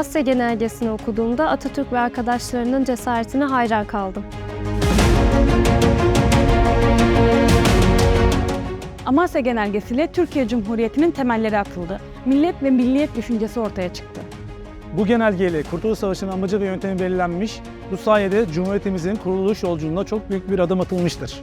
Amasya Genelgesi'ni okuduğumda Atatürk ve arkadaşlarının cesaretine hayran kaldım. Amasya Genelgesi'yle Türkiye Cumhuriyeti'nin temelleri atıldı. Millet ve milliyet düşüncesi ortaya çıktı. Bu genelgeyle Kurtuluş Savaşı'nın amacı ve yöntemi belirlenmiş, bu sayede Cumhuriyetimizin kuruluş yolculuğunda çok büyük bir adım atılmıştır.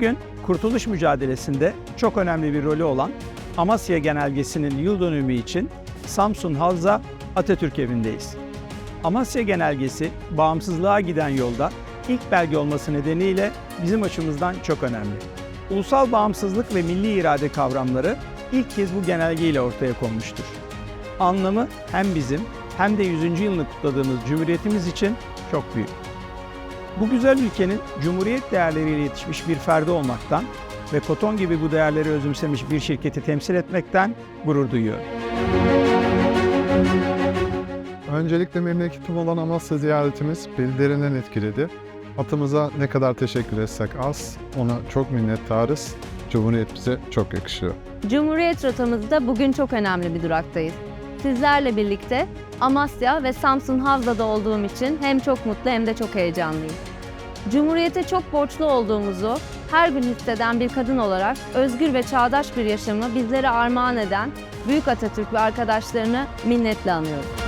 Bugün kurtuluş mücadelesinde çok önemli bir rolü olan Amasya Genelgesi'nin yıl dönümü için Samsun Havza Atatürk evindeyiz. Amasya Genelgesi bağımsızlığa giden yolda ilk belge olması nedeniyle bizim açımızdan çok önemli. Ulusal bağımsızlık ve milli irade kavramları ilk kez bu genelgeyle ortaya konmuştur. Anlamı hem bizim hem de 100. yılını kutladığımız Cumhuriyetimiz için çok büyük. Bu güzel ülkenin cumhuriyet değerleriyle yetişmiş bir ferdi olmaktan ve Koton gibi bu değerleri özümsemiş bir şirketi temsil etmekten gurur duyuyorum. Öncelikle memleketim olan Amasya ziyaretimiz beni derinden etkiledi. Atımıza ne kadar teşekkür etsek az, ona çok minnettarız. Cumhuriyet bize çok yakışıyor. Cumhuriyet rotamızda bugün çok önemli bir duraktayız. Sizlerle birlikte Amasya ve Samsun Havza'da olduğum için hem çok mutlu hem de çok heyecanlıyım. Cumhuriyete çok borçlu olduğumuzu her gün hisseden bir kadın olarak özgür ve çağdaş bir yaşamı bizlere armağan eden Büyük Atatürk ve arkadaşlarını minnetle anıyorum.